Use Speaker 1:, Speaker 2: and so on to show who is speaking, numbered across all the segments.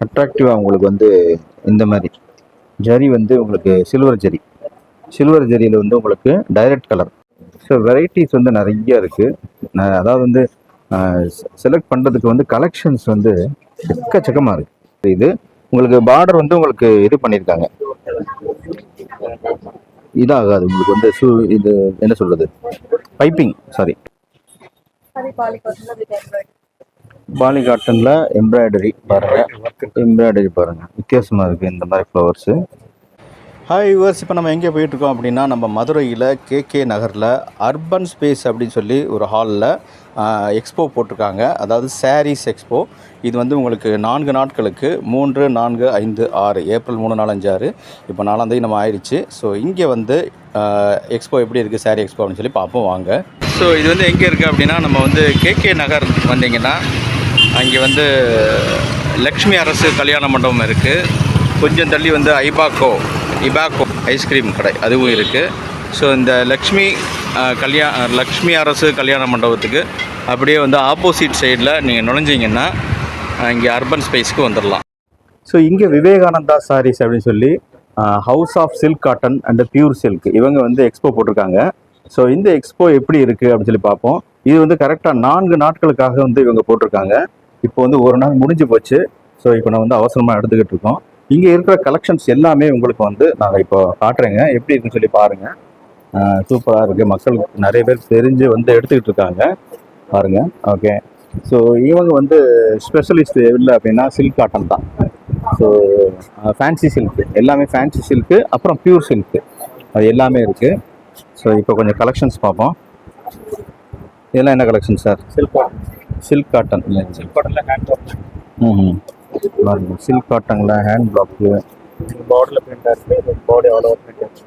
Speaker 1: அட்ராக்டிவாக உங்களுக்கு வந்து இந்த மாதிரி. ஜரி வந்து உங்களுக்கு சில்வர் ஜரி. சில்வர் ஜரியில் வந்து உங்களுக்கு டைரக்ட் கலர் ஸோ வெரைட்டிஸ் வந்து நிறைய இருக்குது அதாவது வந்து செலக்ட் பண்ணுறதுக்கு வந்து கலெக்ஷன்ஸ் வந்து எக்கச்சக்கமாக இருக்குது இது உங்களுக்கு பார்டர் வந்து உங்களுக்கு இது பண்ணியிருக்காங்க இதாகாது. உங்களுக்கு வந்து ஷூ இது என்ன சொல்கிறது பைப்பிங் சாரி பாலி காட்டனில் எம்ப்ராய்டரி பாருங்கள் எம்ப்ராய்டரி பாருங்கள் வித்தியாசமாக இருக்குது இந்த மாதிரி ஃப்ளவர்ஸு ஹாய் யூவர்ஸ் இப்போ நம்ம எங்கே போயிட்டுருக்கோம் அப்படின்னா நம்ம மதுரையில் கேகே நகரில் அர்பன் ஸ்பேஸ் அப்படின்னு சொல்லி ஒரு ஹாலில் எக்ஸ்போ போட்டிருக்காங்க. அதாவது சாரீஸ் எக்ஸ்போ இது வந்து உங்களுக்கு நான்கு நாட்களுக்கு மூன்று நான்கு ஐந்து ஆறு ஏப்ரல் மூணு நாலு அஞ்சு ஆறு. இப்போ நாலாந்தேதி நம்ம ஆயிடுச்சு. ஸோ இங்கே வந்து எக்ஸ்போ எப்படி இருக்குது சாரீ எக்ஸ்போ அப்படின்னு சொல்லி பார்ப்போம் வாங்க. ஸோ இது வந்து எங்கே இருக்குது அப்படின்னா நம்ம வந்து கேகே நகர் வந்தீங்கன்னா அங்கே வந்து லக்ஷ்மி அரசு கல்யாண மண்டபம் இருக்குது கொஞ்சம் தள்ளி வந்து ஐபாக்கோ இபாக்கோ ஐஸ்கிரீம் கடை அதுவும் இருக்குது ஸோ இந்த லக்ஷ்மி கல்யா லக்ஷ்மி அரசு கல்யாண மண்டபத்துக்கு அப்படியே வந்து ஆப்போசிட் சைடில் நீங்கள் நுழைஞ்சிங்கன்னா இங்கே அர்பன் ஸ்பேஸ்க்கு வந்துடலாம் ஸோ இங்கே விவேகானந்தா சாரீஸ் அப்படின்னு சொல்லி house of silk cotton and pure silk இவங்க வந்து எக்ஸ்போ போட்டிருக்காங்க. ஸோ இந்த எக்ஸ்போ எப்படி இருக்குது அப்படின்னு சொல்லி பார்ப்போம். இது வந்து கரெக்டாக நான்கு நாட்களுக்காக வந்து இவங்க போட்டிருக்காங்க. இப்போ வந்து ஒரு நாள் முடிஞ்சு போச்சு. ஸோ இப்போ நான் வந்து அவசரமாக எடுத்துக்கிட்டு இருக்கோம். இங்கே இருக்கிற கலெக்ஷன்ஸ் எல்லாமே உங்களுக்கு வந்து நாங்கள் இப்போ காட்டுறேங்க. எப்படி இருக்குன்னு சொல்லி பாருங்கள் சூப்பராக இருக்குது மக்கள் நிறைய பேர் தெரிஞ்சு வந்து எடுத்துக்கிட்டு இருக்காங்க. பாருங்கள் ஓகே ஸோ இவங்க வந்து ஸ்பெஷலிஸ்ட் இல்லை அப்படின்னா சில்க் காட்டன் தான். ஸோ ஃபேன்சி சில்க்கு எல்லாமே ஃபேன்சி சில்க்கு அப்புறம் பியூர் சில்க்கு அது எல்லாமே இருக்குது ஸோ இப்போ கொஞ்சம் கலெக்ஷன்ஸ் பார்ப்போம். இதெல்லாம் என்ன collection sir
Speaker 2: silk
Speaker 1: silk cotton
Speaker 2: silk காட்டன்ல hand
Speaker 1: ம் பாருங்க சில்க் காட்டனில் ஹேண்ட் பிளாக்கு
Speaker 2: பார்டர்ல பிரிண்ட் இருக்கு இது body over print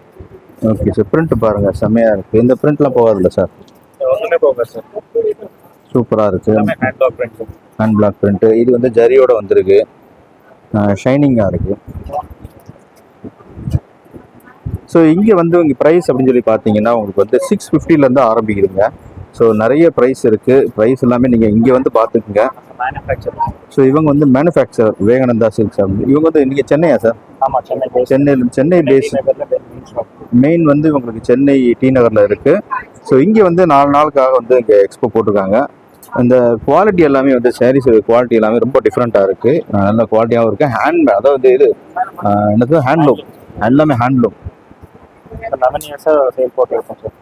Speaker 1: okay sir print பாருங்கள் செம்மையாக இருக்குது இந்த பிரிண்ட்லாம் போகாதுல்ல சார்
Speaker 2: இது ஒண்ணுமே போக சார்
Speaker 1: சூப்பராக இருக்குது
Speaker 2: hand work print
Speaker 1: hand block print இது வந்து ஜரியோட வந்திருக்கு. ஷைனிங்காக இருக்குது ஸோ இங்கே வந்து உங்கள் ப்ரைஸ் அப்படின்னு சொல்லி பார்த்தீங்கன்னா உங்களுக்கு வந்து சிக்ஸ் ஃபிஃப்டிலேருந்து ஆரம்பிக்குதுங்க. ஸோ நிறைய ப்ரைஸ் இருக்குது ப்ரைஸ் எல்லாமே நீங்கள் இங்கே வந்து பார்த்துக்குங்க. ஸோ இவங்க வந்து மேனுஃபேக்சர் விவேகானந்தா சில்க்ஸ் இவங்க வந்து நீங்கள் சென்னையா சார்
Speaker 2: ஆமா சென்னை
Speaker 1: சென்னை சென்னை பேஸ்
Speaker 2: மெயின்
Speaker 1: வந்து உங்களுக்கு சென்னை டி நகரில் இருக்குது ஸோ இங்கே வந்து நாலு நாளுக்காக வந்து இங்கே எக்ஸ்போ போட்டிருக்காங்க. இந்த குவாலிட்டி எல்லாமே வந்து சாரீஸ் குவாலிட்டி எல்லாமே ரொம்ப டிஃப்ரெண்ட்டாக இருக்குது நல்ல குவாலிட்டியாகவும் இருக்குது ஹேண்ட் அதாவது இது என்னது? ஹேண்ட்லூம் எல்லாமே ஹேண்ட்லூம்
Speaker 2: லெவன் இயர்ஸா சேல் போட்டுருக்கோம் சார்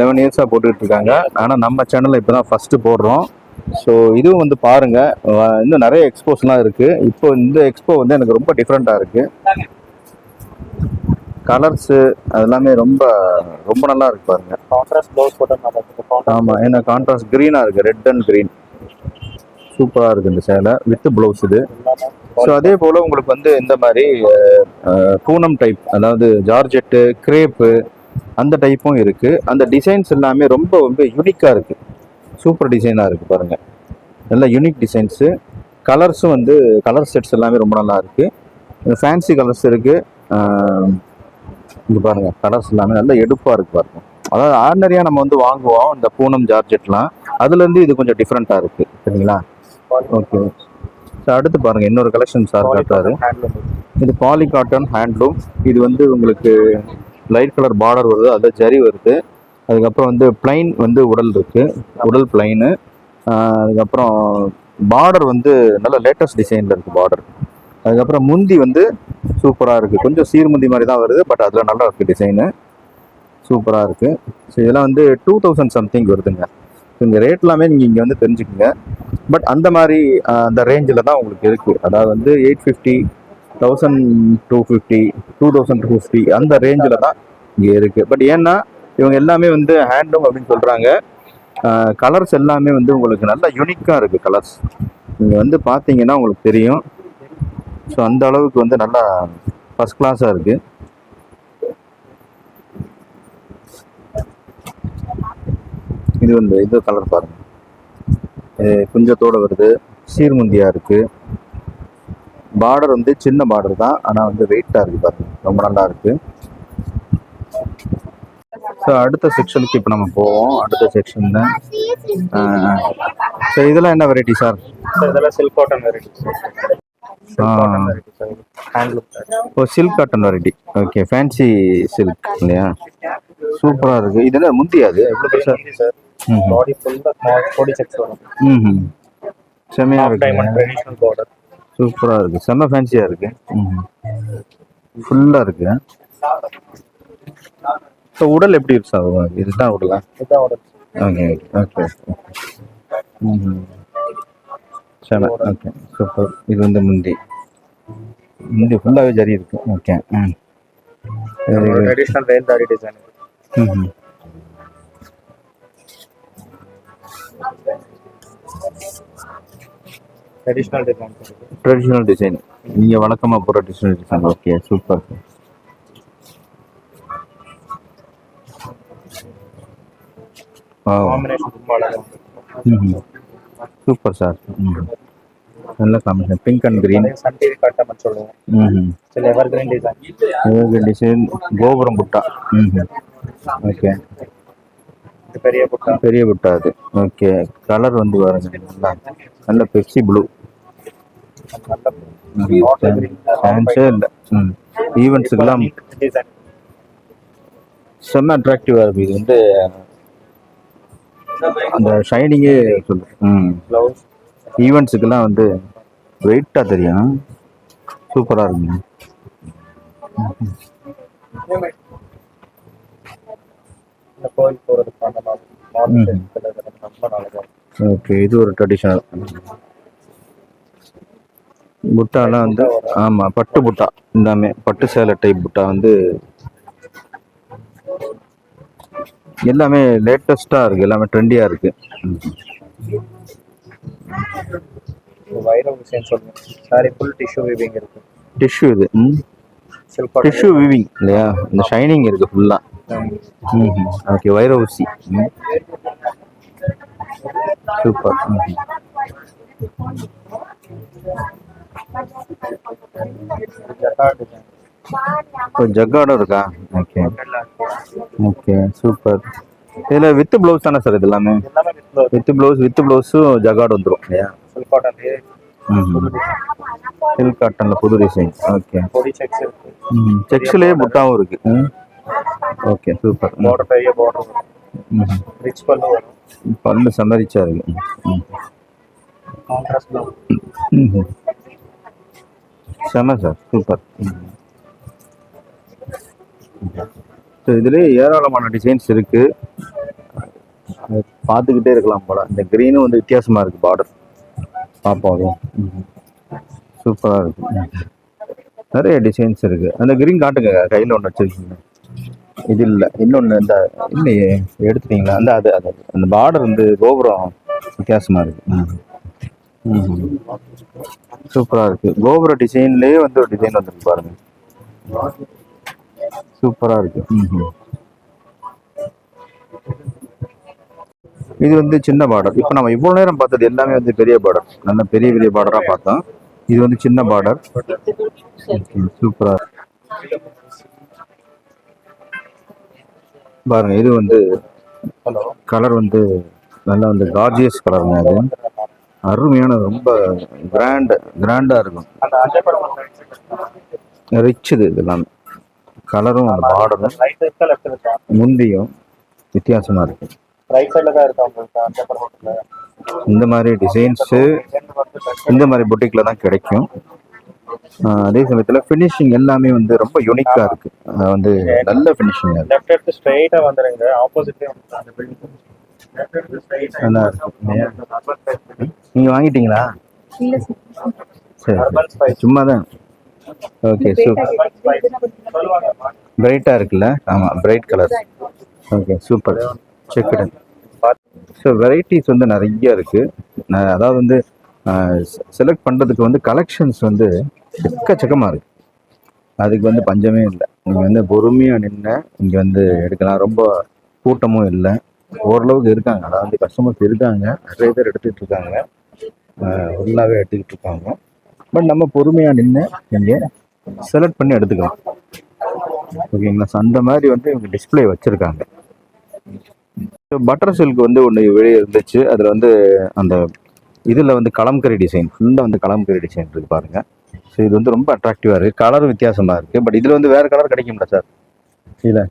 Speaker 1: லெவன் இயர்ஸாக போட்டுக்கிட்டு இருக்காங்க ஆனால் நம்ம சேனலில் இப்போ தான் ஃபஸ்ட்டு போடுறோம். ஸோ இதுவும் வந்து பாருங்கள் இன்னும் நிறைய எக்ஸ்போஸ்லாம் இருக்குது இப்போ இந்த எக்ஸ்போ வந்து எனக்கு ரொம்ப டிஃப்ரெண்ட்டாக இருக்குது கலர்ஸு அதெல்லாமே ரொம்ப ரொம்ப நல்லா இருக்கு பாருங்க.
Speaker 2: கான்ட்ராஸ்ட் ப்ளவுஸ் போட்டு
Speaker 1: ஆமாம் ஏன்னா கான்ட்ராஸ்ட் க்ரீனாக இருக்குது ரெட் அண்ட் க்ரீன் சூப்பராக இருக்குது இந்த சேலை. வித் ப்ளவுஸ் இது. ஸோ அதே போல் உங்களுக்கு வந்து இந்த மாதிரி பூனம் டைப் அதாவது ஜார்ஜெட்டு கிரேப்பு அந்த டைப்பும் இருக்குது அந்த டிசைன்ஸ் எல்லாமே ரொம்ப ரொம்ப யூனிக்காக இருக்குது சூப்பர் டிசைனாக இருக்குது பாருங்கள் நல்ல யூனிக் டிசைன்ஸு கலர்ஸும் வந்து கலர் செட்ஸ் எல்லாமே ரொம்ப நல்லா இருக்குது ஃபேன்சி கலர்ஸ் இருக்குது இங்கே பாருங்கள் கலர்ஸ் எல்லாமே நல்ல எடுப்பாக இருக்குது பாருங்க. அதாவது ஆர்டினரியாக நம்ம வந்து வாங்குவோம். இந்த பூனம் ஜார்ஜெட்லாம். அதுலேருந்து இது கொஞ்சம் டிஃப்ரெண்ட்டாக இருக்குது சரிங்களா? ஓகே ஸோ அடுத்து பாருங்கள் இன்னொரு கலெக்ஷன் சார்
Speaker 2: ஹேண்ட்லூம்
Speaker 1: இது பாலி காட்டன் ஹேண்ட்லூம் இது வந்து உங்களுக்கு லைட் கலர் பார்டர் வருது அதில் ஜரி வருது. அதுக்கப்புறம் வந்து பிளைன் வந்து உடல் இருக்கு. உடல் பிளைனு அதுக்கப்புறம் பார்டர் வந்து நல்ல லேட்டஸ்ட் டிசைனில் இருக்குது பார்டர் அதுக்கப்புறம் முந்தி வந்து சூப்பராக இருக்குது கொஞ்சம் சீர்முந்தி மாதிரி தான் வருது பட் அதில் நல்லா இருக்குது டிசைனு சூப்பராக இருக்குது ஸோ இதெல்லாம் வந்து டூ தௌசண்ட் சம்திங் வருதுங்க. ஸோ இந்த ரேட் எல்லாமே நீங்கள் இங்கே வந்து தெரிஞ்சுக்கோங்க. பட் அந்த மாதிரி அந்த ரேஞ்சில் தான் உங்களுக்கு இருக்குது அதாவது வந்து eight fifty thousand two fifty two thousand two fifty அந்த ரேஞ்சில் தான் இங்கே இருக்குது பட் ஏன்னா இவங்க எல்லாமே வந்து ஹேண்ட்லூம் அப்படின்னு சொல்கிறாங்க கலர்ஸ் எல்லாமே வந்து உங்களுக்கு நல்ல யூனிக்காக இருக்குது கலர்ஸ் நீங்கள் வந்து பார்த்தீங்கன்னா உங்களுக்கு தெரியும். ஸோ அந்த அளவுக்கு வந்து நல்லா ஃபஸ்ட் கிளாஸாக இருக்குது இது வந்து இது கலர் பாருங்கள் குஞ்சத்தோடு வருது. சீர்முந்தியாக இருக்குது பார்டர் வந்து சின்ன பார்டர் தான். ஆனால் வந்து வெயிட்டாக இருக்கு பாருங்க. ரொம்ப நல்லா இருக்கு. ஸோ அடுத்த செக்ஷனுக்கு இப்போ நம்ம போவோம். அடுத்த செக்ஷனில் ஸோ இதெல்லாம் என்ன வெரைட்டி சார்
Speaker 2: சார் இதெல்லாம் silk cotton variety.
Speaker 1: Oh silk cotton variety okay fancy silk இல்லையா? சூப்பராக இருக்குது இது என்ன முந்தியா அது? எவ்வளோ பெருசாக
Speaker 2: Easy, sir.
Speaker 1: ம்
Speaker 2: வரும்.
Speaker 1: செம்மையாக இருக்கு. சூப்பராக இருக்குது செம்ம ஃபேன்சியாக இருக்கு. ம் ஃபுல்லாக இருக்கு. இப்போ உடல் எப்படி இருக்கு சார் இதுதான் உடலா. ஓகே ஓகே செம ஓகே சூப்பர் இது வந்து முந்தி. முந்தி ஃபுல்லாகவே ஜரி இருக்கு. Okay
Speaker 2: traditional rail saree design.
Speaker 1: ம்
Speaker 2: Sir. இது.
Speaker 1: ட்ரெடிஷ்னல் டிசைன் நீங்கள் வழக்கமாக போகிற ட்ரெடிஷ்னல் டிசைன் ஓகே சூப்பர். ம் சூப்பர் சார் ம் நல்ல காம்பினேஷன் பிங்க் அண்ட் க்ரீன்
Speaker 2: அதே sun TV கட்டமன்னு சொல்லுவோம்.
Speaker 1: ம்
Speaker 2: சில evergreen design.
Speaker 1: டிசைன் கோபுரம் புட்டா. ம் ஓகே
Speaker 2: பெரிய புட்டா.
Speaker 1: பெரிய புட்டா அது. ஓகே கலர் வந்து பாருங்க. நல்லா நல்ல பெப்சி ப்ளூ. சான்ஸே இல்லை. ம். ஈவெண்ட்ஸுக்கெல்லாம். செம்ம அட்ராக்டிவாக இருக்குது இது வந்து அந்த ஷைனிங்கே சொல்லு. ம். ஈவெண்ட்ஸுக்கெல்லாம் வந்து வெயிட்டாக தெரியும். சூப்பராக இருக்குங்க
Speaker 2: இந்த கோயில் இதெல்லாம் ரொம்ப இருக்கு.
Speaker 1: ஓகே இது ஒரு ட்ரெடிஷ்னல் புட்டாலாம் வந்து ஆமாம் பட்டு புட்டா எல்லாமே. பட்டு சேலை டைப் புட்டா வந்து எல்லாமே லேட்டஸ்ட்டாக இருக்குது எல்லாமே ட்ரெண்டியாக இருக்குது
Speaker 2: வைரம் டிசைன் சொல்லுவோம் சாரி ஃபுல் டிஷ்யூ வீவிங் இருக்கு.
Speaker 1: டிஷ்யூ இது. ம். டிஷ்யூ வீவிங் இல்லையா? இந்த ஷைனிங் இருக்குது ஃபுல்லாக ம் ஓகே வைர ஊசி. சூப்பர் ம்
Speaker 2: ஜக்கார்ட் டிசைன்
Speaker 1: இப்போ ஜக்கார்டும் இருக்கா? ஓகே ஓகே சூப்பர் இதில் வித் ப்ளவுஸ் தானே சார் இது எல்லாமே?
Speaker 2: With blouse
Speaker 1: with blouse with ப்ளவுஸும் ஜகார்டு வந்துடும் இல்லையா?
Speaker 2: சில்க்
Speaker 1: காட்டனில் புது டிசைன் ஓகே செக்ஸ்லேயே புட்டாவும் இருக்கு. ஓகே சூப்பர்
Speaker 2: பார்டர் பெரிய பார்டர் ரிச் பல்லு வரும்.
Speaker 1: பல்லு சமரிச்சா இருக்கு. செம சார் சூப்பர் ஸோ இதுலேயே ஏராளமான டிசைன்ஸ் இருக்கு. அது பார்த்துக்கிட்டே இருக்கலாம் போல. இந்த க்ரீனும் வந்து வித்தியாசமா இருக்கு பார்டர் பார்ப்போம் அதுவும் சூப்பராக இருக்கு. ம். நிறைய டிசைன்ஸ் இருக்கு. அந்த க்ரீன் காட்டுங்க. கையில் ஒன்று வச்சிருக்கீங்க. இது இல்லை. இன்னொன்று இந்த இல்லையே. எடுத்துட்டீங்களா? அந்த அது அது. அந்த பார்டர் வந்து கோபுரம் வித்தியாசமா இருக்கு. ம். ம். சூப்பராக இருக்கு. கோபுர டிசைன்லேயே வந்து ஒரு டிசைன் வந்துருக்கு பாருங்க. சூப்பராக இருக்கு. ம். இது வந்து சின்ன பார்டர் இப்போ நம்ம இவ்வளோ நேரம் பார்த்தது எல்லாமே வந்து பெரிய பார்டர் நல்ல பெரிய பெரிய பார்டராக பார்த்தோம். இது வந்து சின்ன பார்டர் சூப்பராக பாருங்க இது வந்து கலர் வந்து நல்லா வந்து கார்ஜியஸ் கலருங்க அது அருமையான ரொம்ப கிராண்ட் கிராண்டாக இருக்கும்.
Speaker 2: அந்த இதெல்லாம்.
Speaker 1: ரிச் இது கலரும் அந்த பார்டரும் முந்தியும் வித்தியாசமாக இருக்கு.
Speaker 2: ரைட் சைடில் தான் இருக்கா உங்களுக்கு அஞ்சல் படம்
Speaker 1: இந்த மாதிரி டிசைன்ஸு இந்த மாதிரி பொட்டிக்கில் தான் கிடைக்கும். அதே சமயத்தில் ஃபினிஷிங் எல்லாமே வந்து ரொம்ப யூனிக்காக இருக்கு. வந்து நல்ல ஃபினிஷிங்
Speaker 2: லெஃப்ட் எடுத்து ஸ்ட்ரைட்டா வந்துருங்க. ஆப்போசிட்லயே அந்த பில்டிங் லெஃப்ட் எடுத்து ஸ்ட்ரைட்டா
Speaker 1: நல்லா இருக்கு. நீங்கள் வாங்கிட்டீங்களா?
Speaker 3: இல்ல சார்
Speaker 1: சும்மா தான் ஓகே சூப்பர் பிரைட்டாக இருக்குல்ல? ஆமாம் பிரைட் கலர் ஓகே சூப்பர் பார்த்து ஸோ வெரைட்டிஸ் வந்து நிறைய இருக்குது அதாவது வந்து செலக்ட் பண்ணுறதுக்கு வந்து கலெக்ஷன்ஸ் வந்து எக்கச்சக்கமாக இருக்குது அதுக்கு வந்து பஞ்சமே இல்லை. நீங்கள் வந்து பொறுமையாக நின்று இங்கே வந்து எடுக்கலாம். ரொம்ப கூட்டமும் இல்லை. ஓரளவுக்கு இருக்காங்க. அதாவது கஸ்டமர்ஸ் இருக்காங்க. நிறைய பேர் எடுத்துக்கிட்டு இருக்காங்க. ஃபுல்லாகவே எடுத்துக்கிட்டு இருக்காங்க. பட் நம்ம பொறுமையாக நின்று இங்கே செலக்ட் பண்ணி எடுத்துக்கலாம். ஓகேங்களா ஸோ அந்த மாதிரி வந்து இவங்க டிஸ்ப்ளே வச்சுருக்காங்க. பட்டர் சில்க் வந்து ஒன்று வெளியே இருந்துச்சு. அதில் வந்து அந்த இதில் வந்து கலம்கரி டிசைன் ஃபுல்லாக வந்து கலம்கரி டிசைன் இருக்கு பாருங்க. ஸோ இது வந்து ரொம்ப அட்ராக்டிவாக இருக்குது கலரும் வித்தியாசமாக இருக்குது பட் இதில் வந்து வேறு கலர் கிடைக்கும்ல சார் இல்லை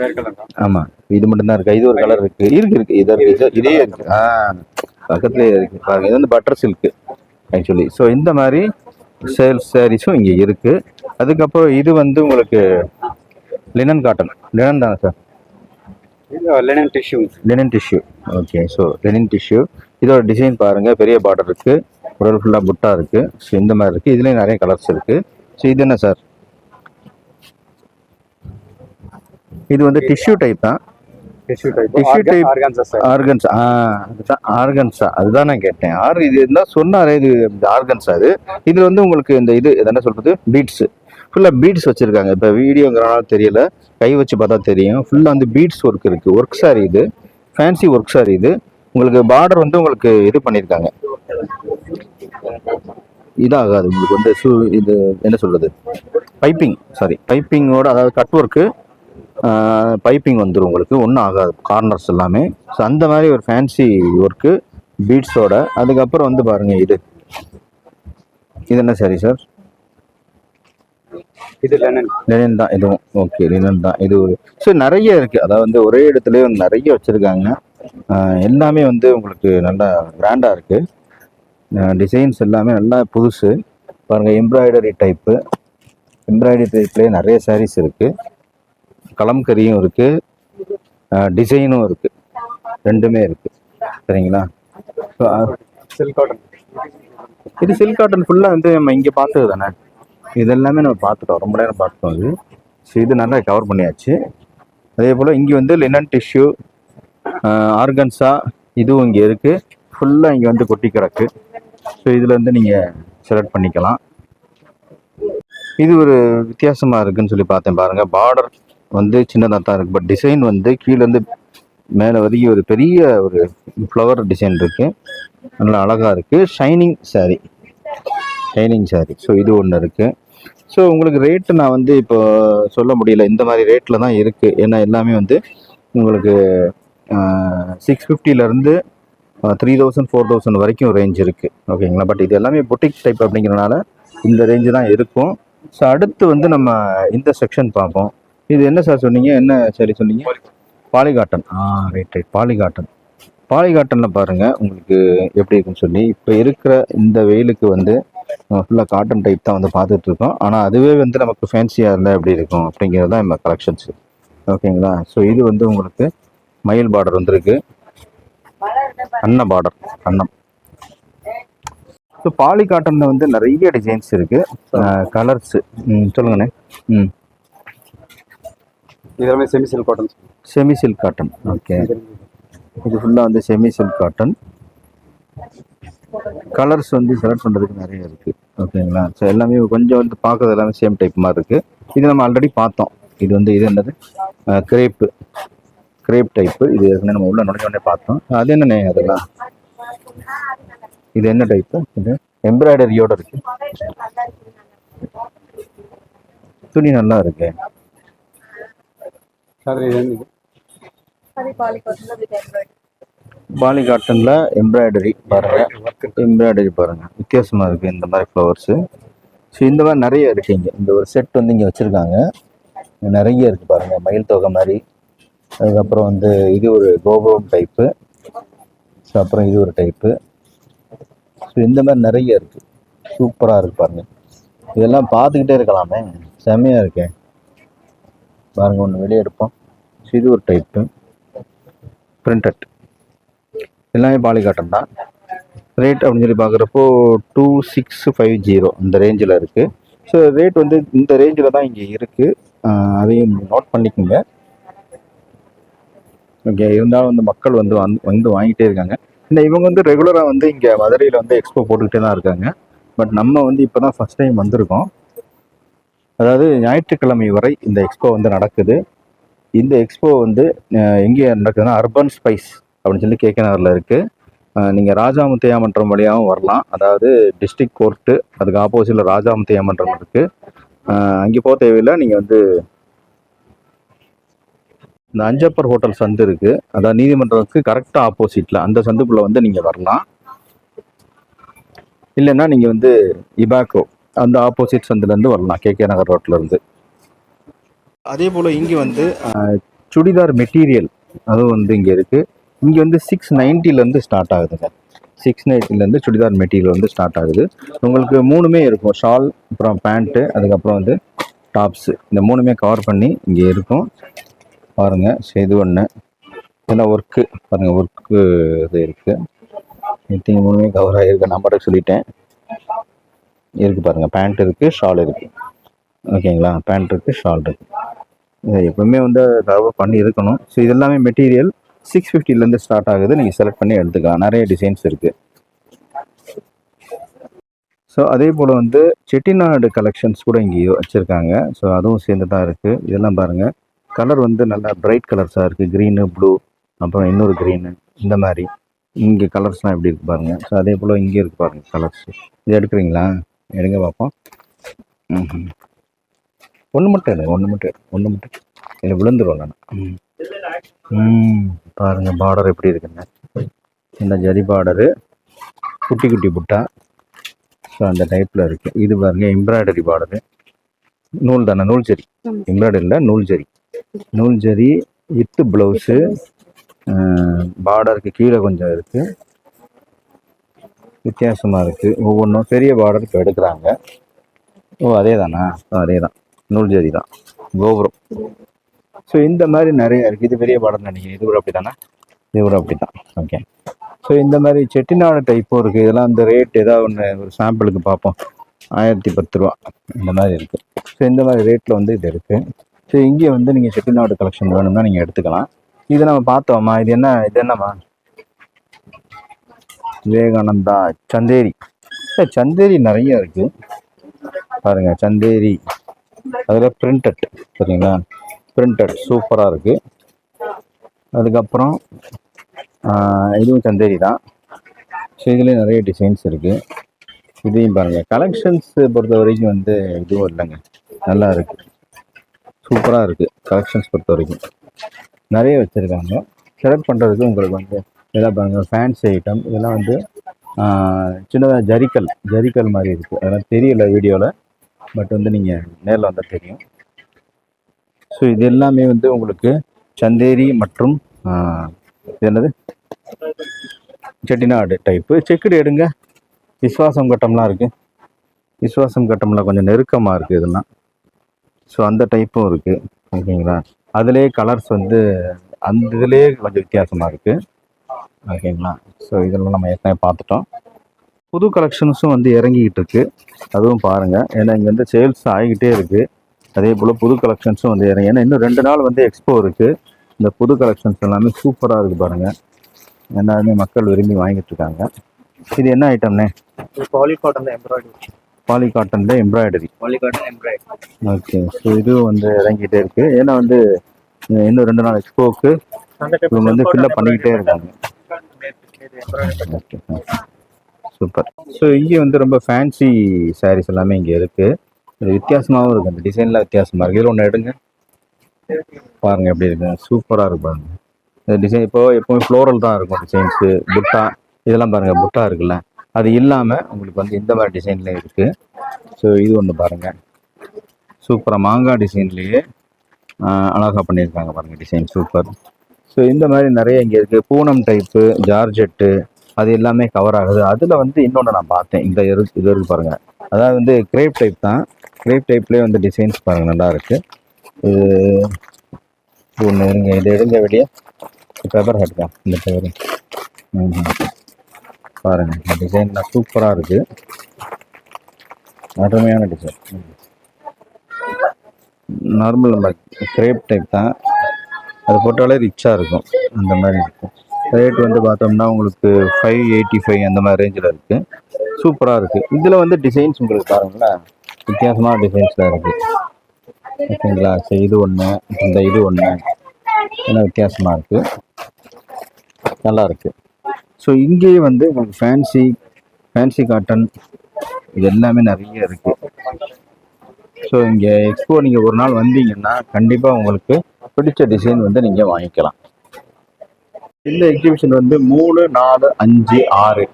Speaker 2: வேறு கலர்
Speaker 1: ஆமாம் இது மட்டும்தான் இருக்கா. இது ஒரு கலர் இருக்குது இருக்கு இருக்கு. இது இது இதே இருக்கு. ஆ பக்கத்துலேயே இருக்குது பாருங்க இது வந்து பட்டர் சில்க்கு ஆக்சுவலி ஸோ இந்த மாதிரி சேல்ஸ் சாரீஸும் இங்கே இருக்குது அதுக்கப்புறம் இது வந்து உங்களுக்கு லினன் காட்டன் லினன் தானே sir
Speaker 2: linen tissue
Speaker 1: linen tissue okay so linen tissue இதோட டிசைன் பாருங்கள் பெரிய பார்டர் இருக்குது உடல் ஃபுல்லாக புட்டா இருக்குது ஸோ இந்த மாதிரி இருக்குது இதுலேயும் நிறைய கலர்ஸ் இருக்குது ஸோ இது என்ன சார் இது வந்து டிஷ்யூ டைப் தான்.
Speaker 2: டிஷ்யூ டைப்
Speaker 1: ஆர்கன்ஸ் ஆ அதுதான் ஆர்கன்ஸா அதுதான் நான் கேட்டேன். ஆர் இது இருந்தால் சொன்னாரே? இது ஆர்கன்ஸா இது இது வந்து உங்களுக்கு இந்த இது இது என்ன சொல்கிறது பீட்ஸு ஃபுல்லாக பீட்ஸ் வச்சுருக்காங்க. இப்போ வீடியோங்கிறனால தெரியல. கை வச்சு பார்த்தா தெரியும். ஃபுல்லாக வந்து பீட்ஸ் ஒர்க் இருக்குது ஒர்க் சாரி இது. ஃபேன்சி ஒர்க் சாரி இது. உங்களுக்கு பார்டர் வந்து உங்களுக்கு இது பண்ணியிருக்காங்க இதாகாது. உங்களுக்கு வந்து ஷூ இது என்ன சொல்கிறது பைப்பிங் சாரி பைப்பிங்கோட அதாவது கட் ஒர்க்கு பைப்பிங் வந்துடும் உங்களுக்கு. ஒன்றும் ஆகாது. கார்னர்ஸ் எல்லாமே. ஸோ அந்த மாதிரி ஒரு ஃபேன்சி ஒர்க்கு பீட்ஸோட அதுக்கப்புறம் வந்து பாருங்கள் இது. இது என்ன சரி சார்
Speaker 2: இது லெனன்
Speaker 1: லினன் தான் இதுவும் ஓகே லினன் தான். இது ஒரு ஸோ நிறைய இருக்குது அதாவது வந்து ஒரே இடத்துலயே வந்து நிறைய வச்சுருக்காங்க. எல்லாமே வந்து உங்களுக்கு நல்லா கிராண்டாக இருக்குது டிசைன்ஸ் எல்லாமே நல்லா புதுசு. பாருங்கள் எம்ப்ராய்டரி டைப்பு எம்ப்ராய்டரி டைப்லேயே நிறைய sarees இருக்குது கலம்கரியும் இருக்குது டிசைனும் இருக்குது ரெண்டுமே இருக்குது சரிங்களா?
Speaker 2: சில்க் காட்டன்
Speaker 1: இது சில்க் காட்டன் ஃபுல்லாக வந்து நம்ம இங்கே பார்த்தது தானே? இதெல்லாமே நம்ம பார்த்துட்டோம். ரொம்ப நேரம் பார்த்துட்டோம் அது ஸோ இது நல்லா கவர் பண்ணியாச்சு. அதே போல் இங்கே வந்து லினன் டிஷ்யூ ஆர்கன்ஸா இதுவும் இங்கே இருக்குது ஃபுல்லாக இங்கே வந்து கொட்டி கிடக்கு. ஸோ இதில் வந்து நீங்கள் செலக்ட் பண்ணிக்கலாம். இது ஒரு வித்தியாசமாக இருக்குன்னு சொல்லி பார்த்தேன் பாருங்கள் பார்டர் வந்து சின்னதாக தான் இருக்குது பட் டிசைன் வந்து கீழேருந்து மேலே வரைக்கும் ஒரு பெரிய ஒரு ஃப்ளவர் டிசைன் இருக்குது நல்லா அழகாக இருக்குது shining saree. Shining saree so இது ஒன்று இருக்குது ஸோ உங்களுக்கு ரேட்டு நான் வந்து இப்போ சொல்ல முடியல. இந்த மாதிரி ரேட்டில் தான் இருக்குது ஏன்னா எல்லாமே வந்து உங்களுக்கு சிக்ஸ் ஃபிஃப்டிலேருந்து த்ரீ தௌசண்ட் ஃபோர் தௌசண்ட் வரைக்கும் ரேஞ்ச் இருக்குது ஓகேங்களா பட் இது எல்லாமே பொட்டிக் டைப் அப்படிங்கிறனால இந்த ரேஞ்சு தான் இருக்கும். ஸோ அடுத்து வந்து நம்ம இந்த செக்ஷன் பார்ப்போம். இது என்ன சார் சொன்னீங்க? என்ன சரி சொன்னீங்க? Poly cotton. ஆ ரைட் ரைட் பாலிகாட்டன். பாலிகாட்டனில் பாருங்கள் உங்களுக்கு எப்படி இருக்குன்னு சொல்லி. இப்போ இருக்கிற இந்த வெயிலுக்கு வந்து ஃபுல்லாக காட்டன் டைப் தான் வந்து பார்த்துட்டு இருக்கோம் ஆனால் அதுவே வந்து நமக்கு ஃபேன்சியாக இருந்தால் எப்படி இருக்கும்? அப்படிங்கிறது தான் நம்ம கலெக்ஷன்ஸ் ஓகேங்களா? ஸோ இது வந்து உங்களுக்கு மயில் பார்டர் வந்திருக்கு. அன்ன பார்டர் அன்னம். ஸோ பாலி காட்டனில் வந்து நிறைய டிசைன்ஸ் இருக்குது கலர்ஸு ம் சொல்லுங்கண்ணே. ம்.
Speaker 2: இது எல்லாமே semi silk cotton
Speaker 1: semi silk cotton okay இது ஃபுல்லாக வந்து செமி சில்க் காட்டன் கலர்ஸ் வந்து செலக்ட் பண்ணுறதுக்கு நிறைய இருக்குது ஓகேங்களா ஸோ எல்லாமே கொஞ்சம் வந்து பார்க்கறது எல்லாமே சேம் டைப் மாதிரி இருக்குது இது நம்ம ஆல்ரெடி பார்த்தோம். இது வந்து இது என்னது? கிரேப்பு கிரேப் டைப்பு இது ஏற்கனவே நம்ம உள்ள நுழைஞ்ச உடனே பார்த்தோம். அது என்னண்ணே அதெல்லாம் இது என்ன டைப்பு இது எம்ப்ராய்டரியோட இருக்கு. துணி நல்லா இருக்கு.
Speaker 2: சார்
Speaker 1: பாலி காட்டனில் எம்ப்ராய்டரி பாருங்கள் எம்ப்ராய்டரி பாருங்கள் வித்தியாசமாக இருக்குது இந்த மாதிரி ஃப்ளவர்ஸு ஸோ இந்த மாதிரி நிறைய இருக்குது இங்கே. இந்த ஒரு செட் வந்து இங்கே வச்சுருக்காங்க. நிறைய இருக்குது பாருங்கள் மயில் தொகை மாதிரி. அதுக்கப்புறம் வந்து இது ஒரு கோபுரம் டைப்பு ஸோ அப்புறம் இது ஒரு டைப்பு ஸோ இந்த மாதிரி நிறைய இருக்குது சூப்பராக இருக்குது பாருங்கள் இதெல்லாம் பார்த்துக்கிட்டே இருக்கலாமே. செம்மையாக இருக்கேன் பாருங்கள் ஒன்று வெளியே எடுப்போம். ஸோ இது ஒரு டைப்பு பிரிண்டட் எல்லாமே பாலிகாட்டன் தான். ரேட் அப்படின்னு சொல்லி பார்க்குறப்போ டூ சிக்ஸ் ஃபைவ் ஜீரோ இந்த ரேஞ்சில் இருக்குது ஸோ ரேட் வந்து இந்த ரேஞ்சில் தான் இங்கே இருக்குது அதையும் நோட் பண்ணிக்கோங்க. ஓகே இருந்தாலும் வந்து மக்கள் வந்து வந்து வந்து வாங்கிட்டே இருக்காங்க. இந்த இவங்க வந்து ரெகுலராக வந்து இங்கே மதுரையில் வந்து எக்ஸ்போ போட்டுக்கிட்டே தான் இருக்காங்க. பட் நம்ம வந்து இப்போ தான் ஃபஸ்ட் டைம் வந்திருக்கோம். அதாவது ஞாயிற்றுக்கிழமை வரை இந்த எக்ஸ்போ வந்து நடக்குது. இந்த எக்ஸ்போ வந்து எங்கே நடக்குதுன்னா அர்பன் ஸ்பைஸ் அப்படின்னு சொல்லி கேகே நகரில் இருக்குது நீங்கள் ராஜாமுத்தையா மன்றம் வழியாகவும் வரலாம். அதாவது டிஸ்ட்ரிக்ட் கோர்ட்டு அதுக்கு ஆப்போசிட்டில் ராஜாமுத்தையா மன்றம் இருக்குது அங்கே போக தேவையில்லை. நீங்கள் வந்து இந்த அஞ்சப்பர் ஹோட்டல் சந்து இருக்குது அதாவது நீதிமன்றத்துக்கு கரெக்டாக ஆப்போசிட்டில் அந்த சந்துக்குள்ளே வந்து நீங்கள் வரலாம். இல்லைன்னா நீங்கள் வந்து இபாக்கோ அந்த ஆப்போசிட் சந்துலேருந்து வரலாம். கேகே நகர் ரோட்லேருந்து அதே போல் இங்கே வந்து சுடிதார் மெட்டீரியல் அதுவும் வந்து இங்கே இருக்குது இங்கே வந்து சிக்ஸ் நைன்ட்டிலேருந்து ஸ்டார்ட் ஆகுதுங்க. சிக்ஸ் நைன்ட்டிலேருந்து சுடிதார் மெட்டீரியல் வந்து ஸ்டார்ட் ஆகுது. உங்களுக்கு மூணுமே இருக்கும். ஷால் அப்புறம் பேண்ட்டு அதுக்கப்புறம் வந்து டாப்ஸு இந்த மூணுமே கவர் பண்ணி இங்கே இருக்கும். பாருங்கள் ஸோ இது ஒன்று இதெல்லாம் ஒர்க்கு பாருங்கள் ஒர்க்கு இது இருக்குது மீட்டிங் மூணுமே கவர் ஆகிருக்கு நம்பருக்கு சொல்லிட்டேன். இருக்குது பாருங்கள் பேண்ட் இருக்குது ஷால் இருக்குது ஓகேங்களா பேண்ட் இருக்குது ஷால் இருக்குது எப்பவுமே வந்து கவர் பண்ணி இருக்கணும். ஸோ இது எல்லாமே மெட்டீரியல் சிக்ஸ் ஃபிஃப்டிலேருந்து ஸ்டார்ட் ஆகுது. நீங்கள் செலக்ட் பண்ணி எடுத்துக்கலாம். நிறைய டிசைன்ஸ் இருக்குது ஸோ அதே போல் வந்து செட்டிநாடு கலெக்ஷன்ஸ் கூட இங்கே வச்சுருக்காங்க. ஸோ அதுவும் சேர்ந்து தான் இருக்குது இதெல்லாம் பாருங்கள் கலர் வந்து நல்லா பிரைட் கலர்ஸாக இருக்குது க்ரீனு ப்ளூ அப்புறம் இன்னொரு க்ரீனு இந்த மாதிரி. இங்கே கலர்ஸ்லாம் எப்படி இருக்குது பாருங்கள் ஸோ அதே போல் இங்கே இருக்குது பாருங்கள் கலர்ஸ் இது எடுக்கிறீங்களா? எடுங்க பார்ப்போம் ம் ஒன்று மட்டும் எடு ஒன்று மட்டும் எடு ஒன்று மட்டும் இல்லை விழுந்துரும் நான் பாருங்கள் பார்டர் எப்படி இருக்குங்க இந்த ஜரி பார்டரு குட்டி குட்டி புட்டா. ஸோ அந்த டைப்பில் இருக்குது இது பாருங்க எம்ப்ராய்டரி பார்டரு நூல் தானே நூல் ஜரி. எம்ப்ராய்டரியில் நூல் ஜரி நூல் ஜரி வித்து ப்ளவுஸு பார்டருக்கு கீழே கொஞ்சம் இருக்குது வித்தியாசமாக இருக்குது ஒவ்வொன்றும் பெரிய பார்டர் இப்போ எடுக்கிறாங்க. ஓ அதே தானா அதே தான் நூல் ஜரி தான். கோபுரம். ஸோ இந்த மாதிரி நிறைய இருக்குது இது பெரிய படம் நினைக்கிறேன். இது கூட அப்படி தானே இது கூட அப்படி தான் ஓகே ஸோ இந்த மாதிரி செட்டிநாடு டைப்பும் இருக்குது இதெல்லாம் அந்த ரேட் ஏதாவது ஒன்று ஒரு சாம்பிளுக்கு பார்ப்போம். ஆயிரத்தி பத்து ரூபா. இந்த மாதிரி இருக்குது ஸோ இந்த மாதிரி ரேட்டில் வந்து இது இருக்குது ஸோ இங்கே வந்து நீங்கள் செட்டிநாடு கலெக்ஷன் வேணும்னா நீங்கள் எடுத்துக்கலாம். இது நம்ம பார்த்தோம்மா இது என்ன இது என்னம்மா? விவேகானந்தா சந்தேரி. சந்தேரி நிறைய இருக்குது பாருங்கள் சந்தேரி. அதில் பிரிண்டட் சரிங்களா? பிரிண்டட் சூப்பராக இருக்குது அதுக்கப்புறம் இதுவும் சந்தேரி தான். ஸோ இதுலேயும் நிறைய டிசைன்ஸ் இருக்குது இதையும் பாருங்கள் கலெக்ஷன்ஸ் பொறுத்த வரைக்கும் வந்து இதுவும் இல்லைங்க. நல்லா இருக்குது சூப்பராக இருக்குது கலெக்ஷன்ஸ் பொறுத்த வரைக்கும். நிறைய வச்சுருக்காங்க. செலக்ட் பண்ணுறதுக்கு உங்களுக்கு வந்து இதெல்லாம் பாருங்கள் ஃபேன்சி ஐட்டம் இதெல்லாம் வந்து சின்னதாக ஜரிக்கல். ஜரிக்கல் மாதிரி இருக்குது அதெல்லாம் தெரியல வீடியோவில் பட் வந்து நீங்கள் நேரில் வந்தால் தெரியும். ஸோ இது எல்லாமே வந்து உங்களுக்கு சந்தேரி மற்றும் என்னது? செட்டிநாடு டைப்பு செக்குடு எடுங்க. விஸ்வாசம் கட்டம்லாம் இருக்குது விஸ்வாசம் கட்டம்லாம் கொஞ்சம் நெருக்கமாக இருக்குது இதெல்லாம். ஸோ அந்த டைப்பும் இருக்குது ஓகேங்களா? அதிலே கலர்ஸ் வந்து அந்த இதுலேயே கொஞ்சம் வித்தியாசமாக இருக்குது ஓகேங்களா? ஸோ இதெல்லாம் நம்ம ஏற்கனவே பார்த்துட்டோம். புது கலெக்ஷன்ஸும் வந்து இறங்கிக்கிட்டு இருக்குது அதுவும் பாருங்கள் ஏன்னா இங்கே வந்து சேல்ஸ் ஆகிக்கிட்டே இருக்குது அதே போல் புது கலெக்ஷன்ஸும் வந்து இறங்கி ஏன்னா இன்னும் ரெண்டு நாள் வந்து எக்ஸ்போ இருக்குது இந்த புது கலெக்ஷன்ஸ் எல்லாமே சூப்பராக இருக்குது பாருங்கள் எல்லாருமே மக்கள் விரும்பி வாங்கிட்டு இருக்காங்க. இது என்ன ஐட்டம்னே
Speaker 2: பாலிகாட்டன் எம்ப்ராய்டரி
Speaker 1: பாலி காட்டனில் embroidery
Speaker 2: polycotton embroidery
Speaker 1: okay so இதுவும் வந்து இறங்கிட்டே இருக்கு. ஏன்னா வந்து இன்னும் ரெண்டு நாள் எக்ஸ்போக்கு இவங்க வந்து ஃபில்லப் பண்ணிக்கிட்டே இருக்காங்க. ஓகே சூப்பர் ஸோ இங்கே வந்து ரொம்ப ஃபேன்சி சாரீஸ் எல்லாமே இங்கே இருக்கு. இது வித்தியாசமாகவும் இருக்கு. அந்த டிசைன்லாம் வித்தியாசமாக இருக்கு. இதில் ஒன்று எடுங்க. பாருங்க எப்படி இருக்கு. சூப்பராக இருக்கு பாருங்க. இந்த டிசைன் இப்போ எப்பவுமே ஃப்ளோரல் தான் இருக்கும். டிசைன்ஸு புட்டா இதெல்லாம் பாருங்க. புட்டா இருக்குல்ல. அது இல்லாமல் உங்களுக்கு வந்து இந்த மாதிரி டிசைன்ல இருக்கு. ஸோ இது ஒன்று பாருங்க. சூப்பராக மாங்காய் டிசைன்லேயே அழகாக பண்ணியிருக்காங்க பாருங்க டிசைன் சூப்பர் ஸோ இந்த மாதிரி நிறைய இங்கே இருக்குது பூனம் டைப்பு ஜார்ஜெட்டு அது எல்லாமே கவர் ஆகுது. அதில் வந்து இன்னொன்று நான் பார்த்தேன். இந்த இரு இது இருக்குது பாருங்கள் அதாவது வந்து கிரேப் டைப் தான். கிரேப் டைப்லேயே வந்து டிசைன்ஸ் பாருங்க நல்லா இருக்கு. இது ஒன்று இருங்க இது எடுங்க வெளியே. பேப்பர் ஹெட் தான் இந்த பேப்பர் ம் பாருங்க இந்த டிசைன்லாம் சூப்பராக இருக்கு. அருமையான டிசைன் நார்மல் நம்ம கிரேப் டைப் தான். அது போட்டாலே ரிச்சாக இருக்கும். அந்த மாதிரி இருக்கும். ரேட் வந்து பார்த்தோம்னா உங்களுக்கு ஃபைவ் எயிட்டி ஃபைவ் அந்த மாதிரி ரேஞ்சில் இருக்குது சூப்பராக இருக்குது இதில் வந்து டிசைன்ஸ் உங்களுக்கு பாருங்களேன். வித்தியாசமான டிசைன்ஸில் இருக்குது ஓகேங்களா? சரி இது ஒன்று இந்த இது ஒன்று எல்லாம் வித்தியாசமாக இருக்குது நல்லா இருக்குது ஸோ இங்கேயே வந்து உங்களுக்கு ஃபேன்சி ஃபேன்சி காட்டன் இது எல்லாமே நிறைய இருக்குது ஸோ இங்கே எக்ஸ்போ நீங்கள் ஒரு நாள் வந்தீங்கன்னா கண்டிப்பாக உங்களுக்கு பிடிச்ச டிசைன் வந்து நீங்கள் வாங்கிக்கலாம். இந்த எக்ஸிபிஷன் வந்து மூணு நாலு அஞ்சு ஆறு.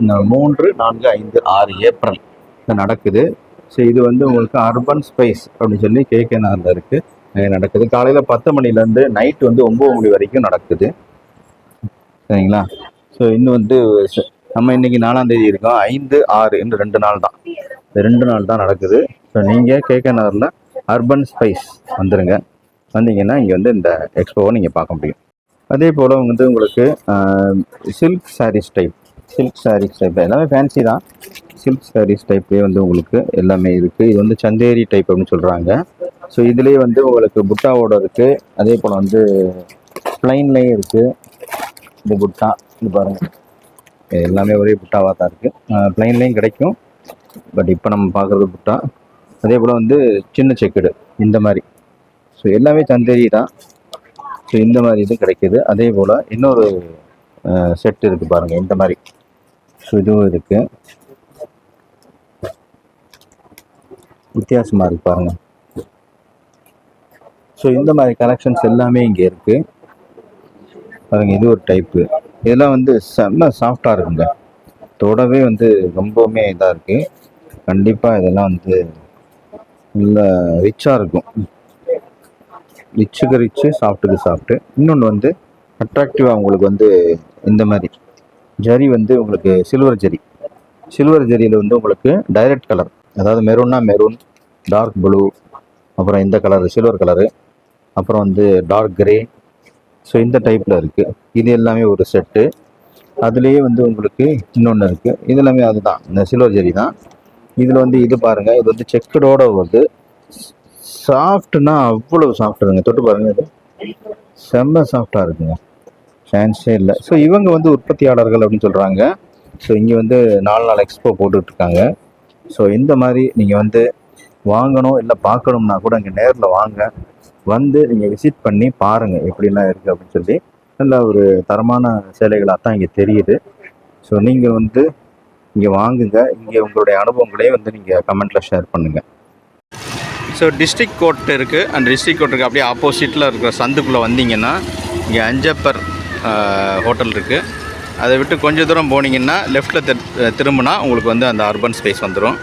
Speaker 1: இந்த மூன்று நான்கு ஐந்து ஆறு ஏப்ரல். இது நடக்குது. ஸோ இது வந்து உங்களுக்கு அர்பன் ஸ்பைஸ் அப்படின்னு சொல்லி கேகே நகரில் இருக்குது நடக்குது. காலையில் பத்து மணிலேருந்து நைட் வந்து ஒம்பது மணி வரைக்கும் நடக்குது. சரிங்களா? ஸோ இன்னும் வந்து நம்ம இன்னைக்கு நாலாம் தேதி இருக்கோம். ஐந்து ஆறு இன்னும் ரெண்டு நாள் தான். இந்த ரெண்டு நாள் தான் நடக்குது. ஸோ நீங்கள் கேகே நகரில் அர்பன் ஸ்பைஸ் வந்துடுங்க வந்தீங்கன்னா இங்கே வந்து இந்த எக்ஸ்போவை நீங்கள் பார்க்க முடியும். அதே போல் வந்து உங்களுக்கு silk sarees type silk sarees type எல்லாமே ஃபேன்சி தான். சில்க் சாரீஸ் டைப்லேயே வந்து உங்களுக்கு எல்லாமே இருக்குது இது வந்து சந்தேரி டைப் அப்படின்னு சொல்கிறாங்க ஸோ இதுலேயே வந்து உங்களுக்கு புட்டாவோட இருக்குது அதே போல் வந்து ப்ளைன்லேயும் இருக்குது இந்த புட்டா இது பாருங்கள் எல்லாமே ஒரே புட்டாவாக தான் இருக்குது ப்ளைன்லேயும் கிடைக்கும். பட் இப்போ நம்ம பார்க்குறது புட்டா. அதே போல் வந்து சின்ன செக்குடு இந்த மாதிரி. ஸோ எல்லாமே சந்தேரி தான். ஸோ இந்த மாதிரி இது கிடைக்குது. அதே போல் இன்னொரு செட் இருக்குது பாருங்கள் இந்த மாதிரி. இதுவும் இருக்குது வித்தியாசமாக இருக்கு பாருங்கள் ஸோ இந்த மாதிரி கலெக்ஷன்ஸ் எல்லாமே இங்கே இருக்குது பாருங்க இது ஒரு டைப்பு இதெல்லாம் வந்து செம்ம சாஃப்டாக இருக்குங்க. தொடவே வந்து ரொம்பவுமே இதாக இருக்குது கண்டிப்பாக இதெல்லாம் வந்து நல்ல ரிச்சாக இருக்கும். ரிச்சுக்கு ரிச்சு சாஃப்ட்டுக்கு சாஃப்ட்டு இன்னொன்று வந்து அட்ராக்டிவாக உங்களுக்கு வந்து இந்த மாதிரி ஜரி வந்து உங்களுக்கு சில்வர் ஜரி. சில்வர் ஜரியில் வந்து உங்களுக்கு டைரக்ட் கலர் அதாவது மெரூன்னா மெரூன் டார்க் ப்ளூ அப்புறம் இந்த கலர் சில்வர் கலரு அப்புறம் வந்து டார்க் கிரே ஸோ இந்த டைப்பில் இருக்குது இது எல்லாமே ஒரு செட்டு அதுலேயே வந்து உங்களுக்கு இன்னொன்று இருக்குது இது எல்லாமே அதுதான். இந்த சில்வர் ஜெரி தான். இதில் வந்து இது பாருங்கள் இது வந்து செக்கடோட வருது. சாஃப்ட்னா அவ்வளோ சாஃப்ட்டுங்க தொட்டு பாருங்க. இது செம்ம சாஃப்டாக இருக்குங்க. சான்ஸே இல்லை. ஸோ இவங்க வந்து உற்பத்தியாளர்கள் அப்படின்னு சொல்கிறாங்க ஸோ இங்கே வந்து நாலு நாள் எக்ஸ்போ போட்டுட்ருக்காங்க. ஸோ இந்த மாதிரி நீங்கள் வந்து வாங்கணும் இல்லை பார்க்கணும்னா கூட இங்கே நேரில் வாங்க. வந்து நீங்கள் விசிட் பண்ணி பாருங்கள் எப்படிலாம் இருக்குது அப்படின்னு சொல்லி. நல்ல ஒரு தரமான சேலைகளாக தான் இங்கே தெரியுது. ஸோ நீங்கள் வந்து இங்கே வாங்குங்க. இங்கே உங்களுடைய அனுபவங்களையும் வந்து நீங்கள் கமெண்ட்டில் ஷேர் பண்ணுங்கள் ஸோ டிஸ்ட்ரிக் கோர்ட் இருக்குது அந்த டிஸ்ட்ரிக் கோர்ட்டுக்கு அப்படியே ஆப்போசிட்டில் இருக்கிற சந்துக்குள்ளே வந்தீங்கன்னா இங்கே அஞ்சப்பர் ஹோட்டல் இருக்குது அதை விட்டு கொஞ்சம் தூரம் போனீங்கன்னா லெஃப்ட்டில் திரும்பினா உங்களுக்கு வந்து அந்த அர்பன் ஸ்பேஸ் வந்துடும்